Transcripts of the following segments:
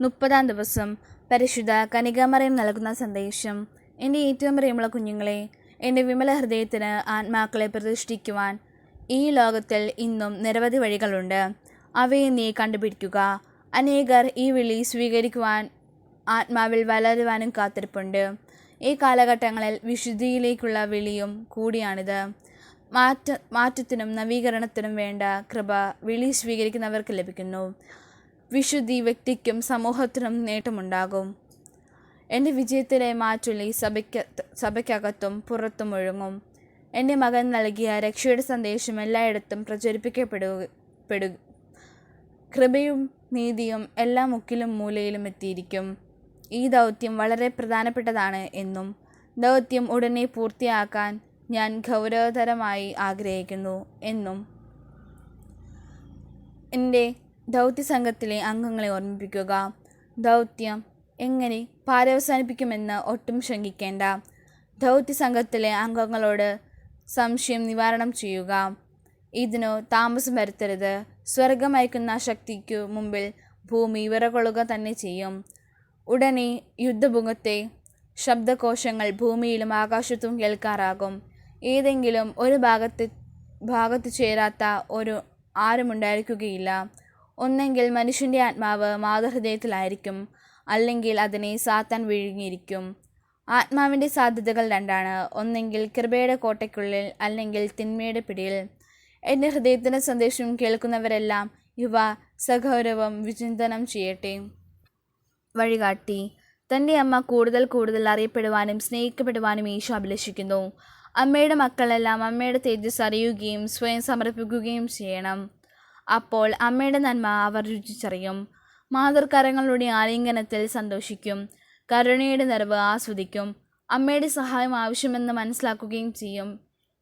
മുപ്പതാം ദിവസം പരിശുദ്ധ കനികാമറിയം നൽകുന്ന സന്ദേശം. എന്റെ ഏറ്റവും പ്രിയമുള്ള കുഞ്ഞുങ്ങളെ എന്റെ വിമല ഹൃദയത്തിന് ആത്മാക്കളെ പ്രതിഷ്ഠിക്കുവാൻ ഈ ലോകത്തിൽ ഇന്നും നിരവധി വഴികളുണ്ട്. അവയെ നീ കണ്ടുപിടിക്കുക. അനേകർ ഈ വിളി സ്വീകരിക്കുവാൻ ആത്മാവിൽ വളരുവാനും കാത്തിരിപ്പുണ്ട്. ഈ കാലഘട്ടങ്ങളിൽ വിശുദ്ധിയിലേക്കുള്ള വിളിയും കൂടിയാണിത്. മാറ്റ മാറ്റത്തിനും നവീകരണത്തിനും വേണ്ട കൃപ വിളി സ്വീകരിക്കുന്നവർക്ക് ലഭിക്കുന്നു. വിശുദ്ധി വ്യക്തിക്കും സമൂഹത്തിനും നേട്ടമുണ്ടാകും. എന്റെ വിജയത്തിലെ മാറ്റുള്ളി സഭയ്ക്ക് സഭയ്ക്കകത്തും പുറത്തും ഒഴുങ്ങും. എന്റെ മകൻ നൽകിയ രക്ഷയുടെ സന്ദേശം എല്ലായിടത്തും പ്രചരിപ്പിക്കപ്പെടുക പെടു കൃപയും നീതിയും എല്ലാ മുക്കിലും മൂലയിലും എത്തിയിരിക്കും. ഈ ദൗത്യം വളരെ പ്രധാനപ്പെട്ടതാണ് എന്നും ദൗത്യം ഉടനെ പൂർത്തിയാക്കാൻ ഞാൻ ഗൗരവതരമായി ആഗ്രഹിക്കുന്നു എന്നും. എന്റെ ദൗത്യ സംഘത്തിലെ അംഗങ്ങളെ ഓർമ്മിപ്പിക്കുക. ദൗത്യം എങ്ങനെ പാരവസാനിപ്പിക്കുമെന്ന് ഒട്ടും ശങ്കിക്കേണ്ട. ദൗത്യസംഘത്തിലെ അംഗങ്ങളോട് സംശയം നിവാരണം ചെയ്യുക. ഇതിനു താമസം വരുത്തരുത്. സ്വർഗമയക്കുന്ന ശക്തിക്കു മുമ്പിൽ ഭൂമി വിറകൊള്ളുക തന്നെ ചെയ്യും. ഉടനെ യുദ്ധമുഖത്തെ ശബ്ദകോശങ്ങൾ ഭൂമിയിലും ആകാശത്തും കേൾക്കാറാകും. ഏതെങ്കിലും ഒരു ഭാഗത്ത് ഭാഗത്ത് ചേരാത്ത ഒരു ആരുമുണ്ടായിരിക്കുകയില്ല ഒന്നെങ്കിൽ മനുഷ്യന്റെ ആത്മാവ് മാതൃഹൃദയത്തിലായിരിക്കും അല്ലെങ്കിൽ അതിനെ സാത്താൻ വിഴുങ്ങിയിരിക്കും. ആത്മാവിന്റെ സാധ്യതകൾ രണ്ടാണ്. ഒന്നെങ്കിൽ കൃപയുടെ കോട്ടയ്ക്കുള്ളിൽ അല്ലെങ്കിൽ തിന്മയുടെ പിടിയിൽ. എന്റെ ഹൃദയത്തിന്റെ സന്ദേശം കേൾക്കുന്നവരെല്ലാം ഇവ സഗൗരവം വിചിന്തനം ചെയ്യട്ടെ. വഴികാട്ടി. തന്റെ അമ്മ കൂടുതൽ കൂടുതൽ അറിയപ്പെടുവാനും സ്നേഹിക്കപ്പെടുവാനും ഈശോ അഭിലഷിക്കുന്നു. അമ്മയുടെ മക്കളെല്ലാം അമ്മയുടെ തേജസ് അറിയുകയും സ്വയം സമർപ്പിക്കുകയും ചെയ്യണം. അപ്പോൾ അമ്മയുടെ നന്മ അവർ രുചിച്ചറിയും. മാതൃകരങ്ങളുടെ ആലിംഗനത്തിൽ സന്തോഷിക്കും. കരുണയുടെ നിറവ് ആസ്വദിക്കും. അമ്മയുടെ സഹായം ആവശ്യമെന്ന് മനസ്സിലാക്കുകയും ചെയ്യും.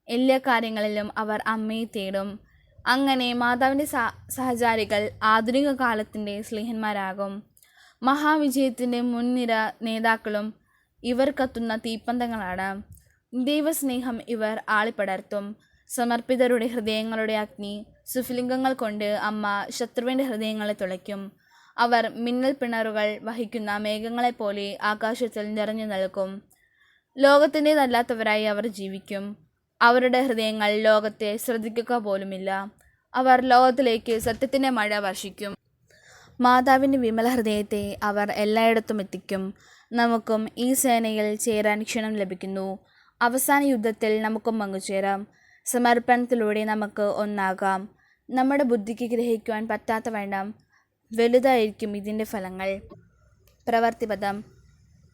എല്ലാ കാര്യങ്ങളിലും അവർ അമ്മയെ തേടും. അങ്ങനെ മാതാവിന്റെ സഹ സഹചാരികൾ ആധുനിക കാലത്തിന്റെ സ്നേഹന്മാരാകും മഹാവിജയത്തിന്റെ മുൻനിര നേതാക്കളും ഇവർ കത്തുന്ന തീപ്പന്തങ്ങളാണ്. ദൈവസ്നേഹം ഇവർ ആളിപ്പടർത്തും. സമർപ്പിതരുടെ ഹൃദയങ്ങളുടെ അഗ്നി സുഫലിംഗങ്ങൾ കൊണ്ട് അമ്മ ശത്രുവിന്റെ ഹൃദയങ്ങളെ തുളയ്ക്കും. അവർ മിന്നൽ പിണറുകൾ വഹിക്കുന്ന മേഘങ്ങളെപ്പോലെ ആകാശത്തിൽ നിറഞ്ഞു നിൽക്കും. ലോകത്തിന്റേതല്ലാത്തവരായി അവർ ജീവിക്കും. അവരുടെ ഹൃദയങ്ങൾ ലോകത്തെ ശ്രദ്ധിക്കുക പോലുമില്ല. അവർ ലോകത്തിലേക്ക് സത്യത്തിന്റെ മഴ വർഷിക്കും. മാതാവിന്റെ വിമല ഹൃദയത്തെ അവർ എല്ലായിടത്തും എത്തിക്കും. നമുക്കും ഈ സേനയിൽ ചേരാൻ ക്ഷണം ലഭിക്കുന്നു. അവസാന യുദ്ധത്തിൽ നമുക്കും പങ്കുചേരാം സമർപ്പണത്തിലൂടെ നമുക്ക് ഒന്നാകാം. നമ്മുടെ ബുദ്ധിക്ക് ഗ്രഹിക്കുവാൻ പറ്റാത്ത വേണം വലുതായിരിക്കും ഇതിന്റെ ഫലങ്ങൾ. പ്രവർത്തിപദം.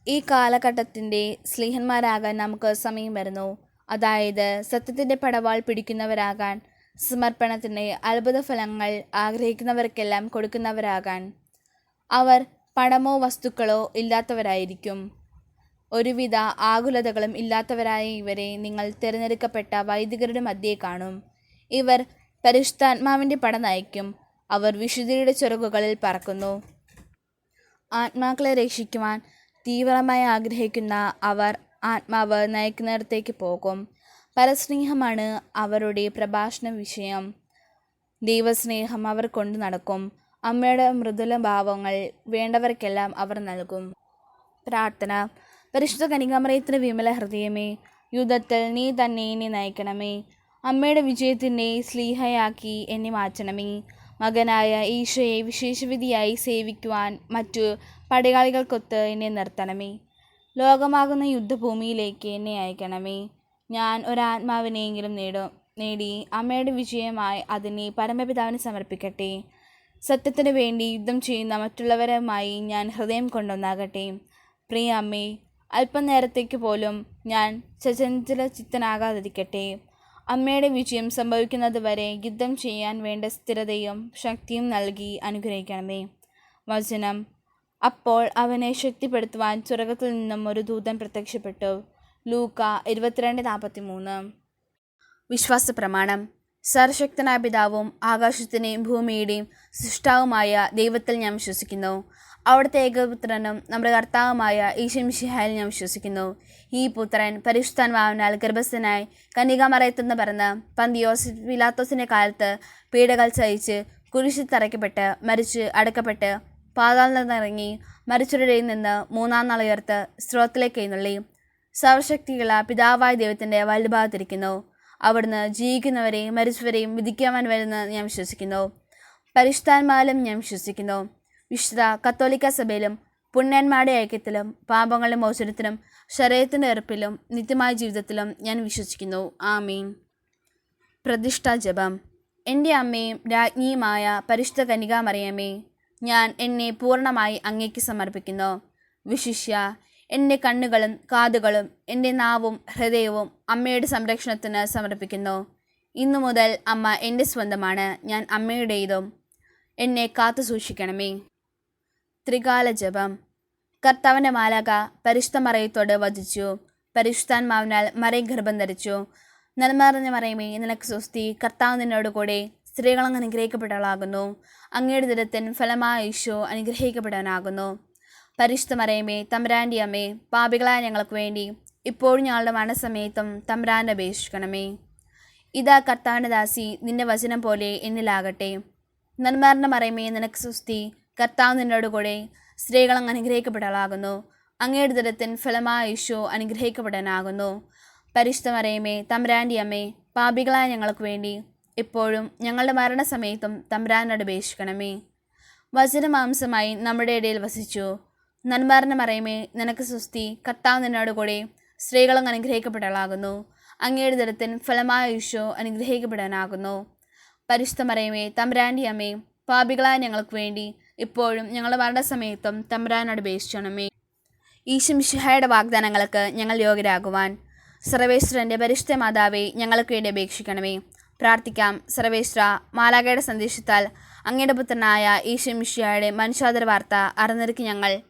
ഈ കാലഘട്ടത്തിന്റെ സ്നേഹന്മാരാകാൻ നമുക്ക് സമയം വരുന്നു. അതായത് സത്യത്തിന്റെ പടവാൾ പിടിക്കുന്നവരാകാൻ സമർപ്പണത്തിന്റെ അത്ഭുത ഫലങ്ങൾ ആഗ്രഹിക്കുന്നവർക്കെല്ലാം കൊടുക്കുന്നവരാകാൻ. അവർ പണമോ വസ്തുക്കളോ ഇല്ലാത്തവരായിരിക്കും. ഒരുവിധ ആകുലതകളും ഇല്ലാത്തവരായ ഇവരെ നിങ്ങൾ തിരഞ്ഞെടുക്കപ്പെട്ട വൈദികരുടെ മധ്യേ കാണും. ഇവർ പരിശുദ്ധാത്മാവിന്റെ പട നയിക്കും. അവർ വിശുദ്ധിയുടെ ചിറകുകളിൽ പറക്കുന്നു. ആത്മാക്കളെ രക്ഷിക്കുവാൻ തീവ്രമായി ആഗ്രഹിക്കുന്ന അവർ ആത്മാവ് നയിക്കുന്നിടത്തേക്ക് പോകും. പരസ്നേഹമാണ് അവരുടെ പ്രഭാഷണ വിഷയം. ദൈവസ്നേഹം അവർ കൊണ്ടു നടക്കും. അമ്മയുടെ മൃദുല ഭാവങ്ങൾ വേണ്ടവർക്കെല്ലാം അവർ നൽകും. പ്രാർത്ഥന. പരിശുദ്ധ കനികാമറയത്തിന് വിമല ഹൃദയമേ യുദ്ധത്തിൽ നീ തന്നെ എന്നെ നയിക്കണമേ. അമ്മയുടെ വിജയത്തിന്റെ സ്ലീഹയാക്കി എന്നെ മാറ്റണമേ. മകനായ ഈശോയെ വിശേഷവിധിയായി സേവിക്കുവാൻ മറ്റു പടയാളികൾക്കൊത്ത് എന്നെ നിർത്തണമേ. ലോകമാകുന്ന യുദ്ധഭൂമിയിലേക്ക് എന്നെ അയക്കണമേ. ഞാൻ ഒരാത്മാവിനെയെങ്കിലും നേടും നേടി അമ്മയുടെ വിജയമായി അതിനെ പരമപിതാവിന് സമർപ്പിക്കട്ടെ. സത്യത്തിന് വേണ്ടി യുദ്ധം ചെയ്യുന്ന മറ്റുള്ളവരുമായി ഞാൻ ഹൃദയം കൊണ്ടൊന്നാകട്ടെ. പ്രിയ അമ്മേ അല്പനേരത്തേക്ക് പോലും ഞാൻ ചചഞ്ചല ചിത്തനാകാതിരിക്കട്ടെ അമ്മയുടെ വിജയം സംഭവിക്കുന്നത് വരെ യുദ്ധം ചെയ്യാൻ വേണ്ട സ്ഥിരതയും ശക്തിയും നൽകി അനുഗ്രഹിക്കണമേ. വചനം. അപ്പോൾ അവനെ ശക്തിപ്പെടുത്തുവാൻ സ്വർഗത്തിൽ നിന്നും ഒരു ദൂതൻ പ്രത്യക്ഷപ്പെട്ടു. ലൂക്ക ഇരുപത്തിരണ്ട് നാൽപ്പത്തി മൂന്ന് വിശ്വാസ പ്രമാണം സർശക്തനായ പിതാവും ആകാശത്തിന്റെയും ഭൂമിയുടെയും സൃഷ്ടാവുമായ ദൈവത്തിൽ ഞാൻ വിശ്വസിക്കുന്നു. അവിടുത്തെ ഏകപുത്രനും നമ്മുടെ കർത്താവുമായ ഈശംഷിഹായിൽ ഞാൻ വിശ്വസിക്കുന്നു. ഈ പുത്രൻ പരിശുദ്ധാത്മാവിനാൽ ഗർഭസ്ഥനായി കന്യകാമറയത്തുനിന്ന് പറഞ്ഞ് പന്തിയോസ് പിലാത്തോസിന്റെ കാലത്ത് പീഡകൾ സഹിച്ച് കുരിശിൽ തറയ്ക്കപ്പെട്ട് മരിച്ച് അടക്കപ്പെട്ട് പാതാളിൽ നിന്നിറങ്ങി മരിച്ചവരുടെയിൽ നിന്ന് മൂന്നാം നാൾ ഉയർത്ത് സ്രോത്തിലേക്ക് എഴുന്നള്ളി. സർവശക്തിയുള്ള പിതാവായ ദൈവത്തിന്റെ വലുഭാഗത്തിരിക്കുന്നു അവിടുന്ന് ജീവിക്കുന്നവരെയും മരിച്ചവരെയും വിധിക്കുവാൻ വരുമെന്ന് ഞാൻ വിശ്വസിക്കുന്നു. പരിഷ്ഠാന്മാലും ഞാൻ വിശ്വസിക്കുന്നു. വിശുദ്ധ കത്തോലിക്ക സഭയിലും പുണ്യന്മാരുടെ ഐക്യത്തിലും പാപങ്ങളുടെ മോചനത്തിലും ശരീരത്തിന്റെ ഉറപ്പിലും നിത്യമായ ജീവിതത്തിലും ഞാൻ വിശ്വസിക്കുന്നു. ആമീൻ. പ്രതിഷ്ഠാ ജപം. എന്റെ അമ്മയും രാജ്ഞിയുമായ പരിശുദ്ധ കനികാമറിയമേ ഞാൻ എന്നെ പൂർണമായി അങ്ങേക്ക് സമർപ്പിക്കുന്നു. വിശിഷ്യ എന്റെ കണ്ണുകളും കാതുകളും എന്റെ നാവും ഹൃദയവും അമ്മയുടെ സംരക്ഷണത്തിന് സമർപ്പിക്കുന്നു. ഇന്നു മുതൽ അമ്മ എന്റെ സ്വന്തമാണ് ഞാൻ അമ്മയുടേതും. എന്നെ കാത്തു സൂക്ഷിക്കണമേ ത്രികാല ജപം കർത്താവിന്റെ മാലാക പരിശുദ്ധ മറയത്തോട് വധിച്ചു പരിശുദ്ധാത്മാവിനാൽ മറയും ഗർഭം ധരിച്ചു. നന്മറിഞ്ഞ മറയമേ നിനക്ക് സ്വസ്തി. കർത്താവ് നിന്നോട് കൂടെ സ്ത്രീകളങ്ങ് അനുഗ്രഹിക്കപ്പെട്ടവളാകുന്നു. അങ്ങയുടെ ദിനത്തിൻ ഫലമായ ഈശോ അനുഗ്രഹിക്കപ്പെടാനാകുന്നു പരിശുദ്ധ മറയമേ തമ്പുരാന്റെ അമ്മേ പാപികളായ ഞങ്ങൾക്ക് വേണ്ടി ഇപ്പോഴും ഞങ്ങളുടെ മരണസമയത്തും തമ്പുരാന്റെ അപേക്ഷിക്കണമേ. ഇതാ കർത്താവിന്റെ ദാസി നിന്റെ വചനം പോലെ എന്നിലാകട്ടെ. നന്മാറിന്റെ മറയമേ നിനക്ക് സുസ്തി കർത്താവ് നിന്നോട് കൂടെ സ്ത്രീകൾ അങ്ങ് അനുഗ്രഹിക്കപ്പെടാളാകുന്നു അങ്ങയുടെ ദുരത്തിൻ ഫലമായ ഈശോ അനുഗ്രഹിക്കപ്പെടാനാകുന്നു. പരിശുദ്ധമറിയമേ തമ്പ്രാന്റെ അമ്മേ പാപികളായ ഞങ്ങൾക്ക് വേണ്ടി ഇപ്പോഴും ഞങ്ങളുടെ മരണസമയത്തും തമ്പ്രാനോട് അപേക്ഷിക്കണമേ. വചനമാംസമായി നമ്മുടെ ഇടയിൽ വസിച്ചു. നന്മാറിന്റെ മറയമേ നിനക്ക് സുസ്തി കർത്താവ് നിന്നോട് കൂടെ സ്ത്രീകളും അനുഗ്രഹിക്കപ്പെടാളാകുന്നു അങ്ങയുടെ ദിനത്തിൻ ഫലമായ ഈശോ അനുഗ്രഹിക്കപ്പെടാനാകുന്നു. പരിശുദ്ധ മറയമേ തമ്പുരാന്റെ അമ്മേ പാപികളായ ഞങ്ങൾക്ക് വേണ്ടി ഇപ്പോഴും ഞങ്ങളുടെ മരണസമയത്തും തമ്പുരാനോട് ഈശം ഈശുമിഷിഹായുടെ വാഗ്ദാനങ്ങൾക്ക് ഞങ്ങൾ യോഗ്യരാകുവാൻ സർവേശ്വരന്റെ പരിശുദ്ധ മാതാവെ ഞങ്ങൾക്ക് വേണ്ടി അപേക്ഷിക്കണമേ. പ്രാർത്ഥിക്കാം. സർവേശ്വര മാലാകയുടെ സന്ദേശത്താൽ അങ്ങയുടെ പുത്രനായ ഈശുമിഷിഹായുടെ മനുഷ്യാതര വാർത്ത അറിഞ്ഞിരിക്കും ഞങ്ങൾ.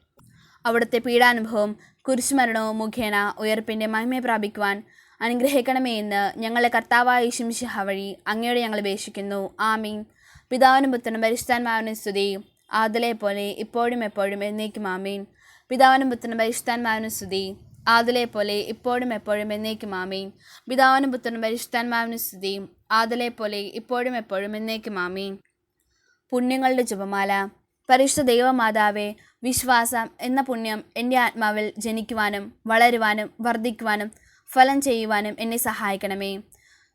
അവിടുത്തെ പീഡാനുഭവം കുരിശുമരണവും മുഖേന ഉയർപ്പിന്റെ മഹിമയെ പ്രാപിക്കുവാൻ അനുഗ്രഹിക്കണമേ എന്ന് ഞങ്ങളുടെ കർത്താവായ ഈശുമിഷിഹ വഴി അങ്ങയോട് ഞങ്ങൾ അപേക്ഷിക്കുന്നു. ആമീൻ. പിതാവിനും പുത്രനും പരിശുദ്ധാത്മാവിനും സ്തുതി. ആദിലെ പോലെ ഇപ്പോഴും എപ്പോഴും എന്നേക്കും ആമീൻ. പിതാവിനും പുത്രനും പരിശുദ്ധാത്മാവിനും സ്തുതി. ആദലെ പോലെ ഇപ്പോഴും എപ്പോഴും എന്നേക്കും ആമീൻ. പിതാവിനും പുത്രനും പരിശുദ്ധാത്മാവിനും സ്തുതി. ആദലെ പോലെ ഇപ്പോഴും എപ്പോഴും എന്നേക്കും ആമീൻ. പുണ്യങ്ങളുടെ ജപമാല. പരിശുദ്ധ ദൈവമാതാവേ വിശ്വാസം എന്ന പുണ്യം എന്റെ ആത്മാവിൽ ജനിക്കുവാനും വളരുവാനും വർദ്ധിക്കുവാനും ഫലം ചെയ്യുവാനും എന്നെ സഹായിക്കണമേ.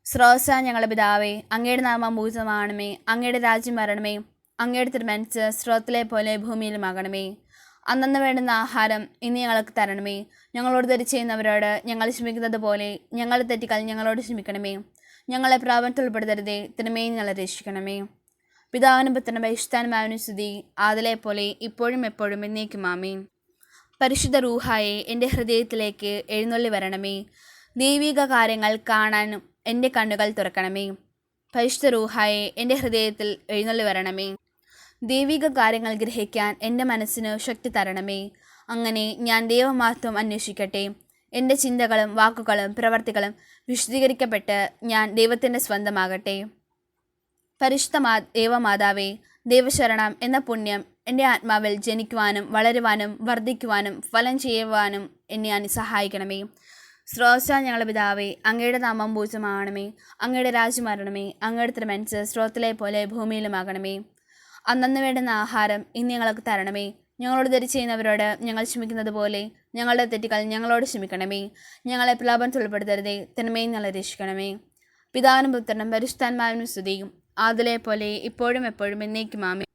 സ്രോസ ഞങ്ങളുടെ പിതാവേ അങ്ങയുടെ നാമം ഭൂതമാണമേ അങ്ങയുടെ രാജ്യം വരണമേ. അങ്ങയുടെ തിരുമനസ് സ്രോത്തിലെ പോലെ ഭൂമിയിലുമാകണമേ അന്നന്ന് വേണ്ടുന്ന ആഹാരം ഇന്ന് ഞങ്ങൾക്ക് തരണമേ. ഞങ്ങളോട് തെറ്റ് ചെയ്യുന്നവരോട് ഞങ്ങൾ ക്ഷമിക്കുന്നത് പോലെ ഞങ്ങൾ തെറ്റിക്കാൽ ഞങ്ങളോട് ക്ഷമിക്കണമേ. ഞങ്ങളെ പ്രാപനത്തിൽ ഉൾപ്പെടുത്തരുതേ. തിരുമേ ഞങ്ങളെ രക്ഷിക്കണമേ. പിതാവിനും പുത്രനും പരിശുദ്ധാനുമാവിനും സ്തുതി. ആദിലെ പോലെ ഇപ്പോഴും എപ്പോഴും എന്നേക്കും ആമീൻ. പരിശുദ്ധ റൂഹായെ എന്റെ ഹൃദയത്തിലേക്ക് എഴുന്നള്ളി വരണമേ. ദൈവിക കാര്യങ്ങൾ കാണാനും എന്റെ കണ്ണുകൾ തുറക്കണമേ. പരിശുദ്ധ റൂഹായെ എന്റെ ഹൃദയത്തിൽ എഴുന്നള്ളി വരണമേ. ദൈവിക കാര്യങ്ങൾ ഗ്രഹിക്കാൻ എന്റെ മനസ്സിന് ശക്തി തരണമേ. അങ്ങനെ ഞാൻ ദൈവമാത്വം അന്വേഷിക്കട്ടെ. എന്റെ ചിന്തകളും വാക്കുകളും പ്രവർത്തികളും വിശദീകരിക്കപ്പെട്ട് ഞാൻ ദൈവത്തിന്റെ സ്വന്തമാകട്ടെ. പരിശുദ്ധ മാ ദൈവമാതാവേ ദൈവശരണം എന്ന പുണ്യം എന്റെ ആത്മാവിൽ ജനിക്കുവാനും വളരുവാനും വർദ്ധിക്കുവാനും ഫലം ചെയ്യുവാനും എന്നെ ഞാൻ സഹായിക്കണമേ. സ്രോത ഞങ്ങളുടെ പിതാവേ അങ്ങയുടെ നാമം പൂജമാകണമേ അങ്ങയുടെ രാജ്യം വരണമേ. അങ്ങയുടെ തിരുമനസ് സ്രോത്തിലെ പോലെ ഭൂമിയിലുമാകണമേ. അന്നന്ന് വേണ്ടുന്ന ആഹാരം ഇന്ന് ഞങ്ങൾക്ക് തരണമേ. ഞങ്ങളോട് തെറ്റ് ചെയ്യുന്നവരോട് ഞങ്ങൾ ക്ഷമിക്കുന്നത് പോലെ ഞങ്ങളുടെ തെറ്റുകൾ ഞങ്ങളോട് ക്ഷമിക്കണമേ. ഞങ്ങളെ പ്രലോഭനത്തിൽ ഉൾപ്പെടുത്തരുതേ തിന്മയും ഞങ്ങളെ രക്ഷിക്കണമേ. പിതാവിനും പുത്രനും പരിശുദ്ധാത്മാവിനും സ്തുതിയും. ആദിലെ പോലെ ഇപ്പോഴും എപ്പോഴും എന്നേക്കും. ആമേ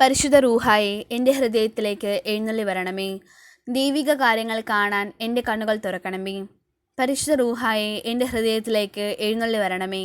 പരിശുദ്ധ റൂഹായെ എന്റെ ഹൃദയത്തിലേക്ക് എഴുന്നള്ളി വരണമേ. ദൈവിക കാര്യങ്ങൾ കാണാൻ എന്റെ കണ്ണുകൾ തുറക്കണമേ. പരിശുദ്ധ റൂഹായെ എന്റെ ഹൃദയത്തിലേക്ക് എഴുന്നള്ളി വരണമേ.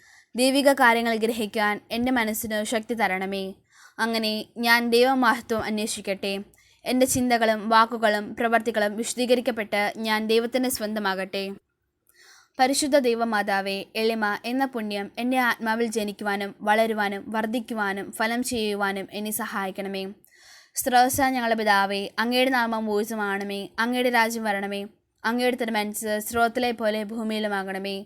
ദൈവിക കാര്യങ്ങൾ ഗ്രഹിക്കാൻ എന്റെ മനസ്സിന് ശക്തി തരണമേ. അങ്ങനെ ഞാൻ ദൈവമഹത്വം അന്വേഷിക്കട്ടെ. എന്റെ ചിന്തകളും വാക്കുകളും പ്രവർത്തികളും വിശദീകരിക്കപ്പെട്ട് ഞാൻ ദൈവത്തിന്റെ സ്വന്തമാകട്ടെ. പരിശുദ്ധ ദൈവമാതാവേ എളിമ എന്ന പുണ്യം എന്റെ ആത്മാവിൽ ജനിക്കുവാനും വളരുവാനും വർദ്ധിക്കുവാനും ഫലം ചെയ്യുവാനും എന്നെ സഹായിക്കണമേ. സ്രോസ ഞങ്ങളുടെ പിതാവേ അങ്ങയുടെ നാമം ഊർജമാണമേ അങ്ങയുടെ രാജ്യം വരണമേ അങ്ങയുടെ തിരുമനസ് സ്രോത്തിലെ പോലെ ഭൂമിയിലുമാകണമേ.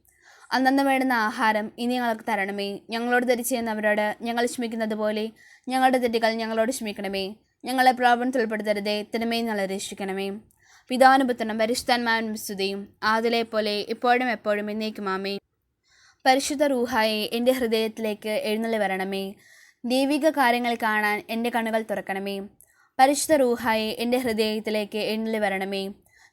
അന്നന്ന് വേണ്ടുന്ന ആഹാരം ഇനി ഞങ്ങൾക്ക് തരണമേ. ഞങ്ങളോട് തെറ്റ് ചെയ്യുന്നവരോട് ഞങ്ങൾ ക്ഷമിക്കുന്നത് പോലെ ഞങ്ങളുടെ തെറ്റുകൾ ഞങ്ങളോട് ക്ഷമിക്കണമേ. ഞങ്ങളെ പ്രലോഭനത്തിൽ ഉൾപ്പെടുത്തരുതേ തിന്മയും ഞങ്ങളെ രക്ഷിക്കണമേ. പിതാനുപുത്രനും പരിശുദ്ധന്മാരും സ്തുതിയും ആദിലെ പോലെ ഇപ്പോഴും എപ്പോഴും എന്നേക്കും. ആമേ പരിശുദ്ധ റൂഹായെ എന്റെ ഹൃദയത്തിലേക്ക് എഴുന്നള്ളി വരണമേ. ദൈവിക കാര്യങ്ങൾ കാണാൻ എന്റെ കണ്ണുകൾ തുറക്കണമേ. പരിശുദ്ധ റൂഹായെ എന്റെ ഹൃദയത്തിലേക്ക് എഴുന്നള്ളി വരണമേ.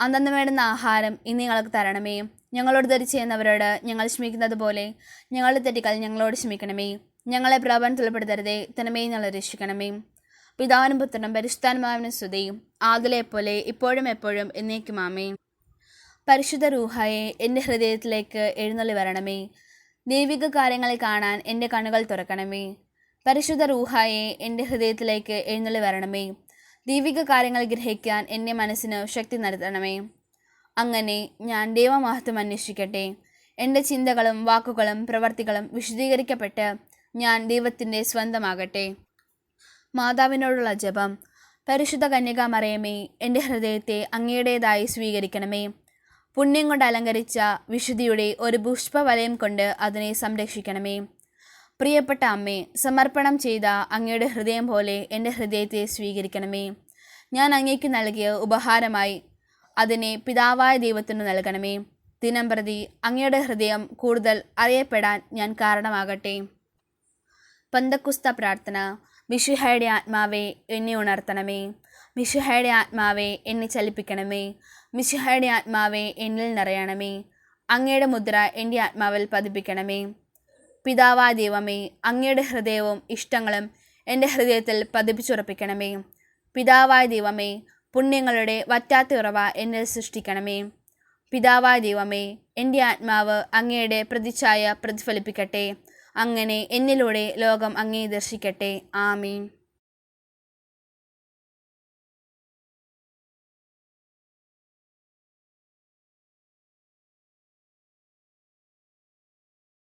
അന്നന്ന് വേണ്ടുന്ന ആഹാരം ഇന്ന് ഞങ്ങൾക്ക് തരണമേ. ഞങ്ങളോട് തെറ്റ് ചെയ്യുന്നവരോട് ഞങ്ങൾ ക്ഷമിക്കുന്നത് പോലെ ഞങ്ങളുടെ തെറ്റുകൾ ഞങ്ങളോട് ക്ഷമിക്കണമേ. ഞങ്ങളെ പ്രാപനം ഉൾപ്പെടുത്തരുതേ തനമേ ഞങ്ങൾ രക്ഷിക്കണമേ. പിതാവിനും പുത്രനും പരിശുദ്ധാനുമാവിനും സ്തുതിയും ആദിലെ പോലെ ഇപ്പോഴും എപ്പോഴും എന്നേക്കും ആമേ പരിശുദ്ധ റൂഹായെ എന്റെ ഹൃദയത്തിലേക്ക് എഴുന്നള്ളി വരണമേ. ദൈവിക കാര്യങ്ങൾ കാണാൻ എന്റെ കണ്ണുകൾ തുറക്കണമേ. പരിശുദ്ധ റൂഹായെ എന്റെ ഹൃദയത്തിലേക്ക് എഴുന്നള്ളി വരണമേ. ദൈവിക കാര്യങ്ങൾ ഗ്രഹിക്കാൻ എന്റെ മനസ്സിന് ശക്തി നൽകണമേ. അങ്ങനെ ഞാൻ ദൈവമഹത്വം അന്വേഷിക്കട്ടെ. എന്റെ ചിന്തകളും വാക്കുകളും പ്രവർത്തികളും വിശദീകരിക്കപ്പെട്ട് ഞാൻ ദൈവത്തിന്റെ സ്വന്തമാകട്ടെ. മാതാവിനോടുള്ള ജപം. പരിശുദ്ധ കന്യക മറിയമേ എന്റെ ഹൃദയത്തെ അങ്ങയുടേതായി സ്വീകരിക്കണമേ. പുണ്യം കൊണ്ട് അലങ്കരിച്ച വിശുദ്ധിയുടെ ഒരു പുഷ്പവലയം കൊണ്ട് അതിനെ സംരക്ഷിക്കണമേ. പ്രിയപ്പെട്ട അമ്മേ സമർപ്പണം ചെയ്ത അങ്ങയുടെ ഹൃദയം പോലെ എന്റെ ഹൃദയത്തെ സ്വീകരിക്കണമേ. ഞാൻ അങ്ങേക്ക് നൽകിയ ഉപഹാരമായി അതിനെ പിതാവായ ദൈവത്തിന് നൽകണമേ. ദിനം പ്രതി അങ്ങയുടെ ഹൃദയം കൂടുതൽ അറിയപ്പെടാൻ ഞാൻ കാരണമാകട്ടെ. പന്തക്കുസ്ത പ്രാർത്ഥന മിഷുഹയുടെ ആത്മാവെ എന്നെ ഉണർത്തണമേ. മിഷുഹയുടെ ആത്മാവെ എന്നെ ചലിപ്പിക്കണമേ. മിഷുഹയുടെ ആത്മാവെ എന്നിൽ നിറയണമേ. അങ്ങയുടെ മുദ്ര എന്റെ ആത്മാവിൽ പതിപ്പിക്കണമേ. പിതാവാ ദൈവമേ അങ്ങയുടെ ഹൃദയവും ഇഷ്ടങ്ങളും എന്റെ ഹൃദയത്തിൽ പതിപ്പിച്ചുറപ്പിക്കണമേ. പിതാവായ ദൈവമേ പുണ്യങ്ങളുടെ വറ്റാത്ത ഉറവ എന്നിൽ സൃഷ്ടിക്കണമേ. പിതാവായ ദൈവമേ എന്റെ ആത്മാവ് അങ്ങയുടെ പ്രതിച്ഛായ പ്രതിഫലിപ്പിക്കട്ടെ. അങ്ങനെ എന്നിലൂടെ ലോകം അങ്ങേ ദർശിക്കട്ടെ. ആമീൻ.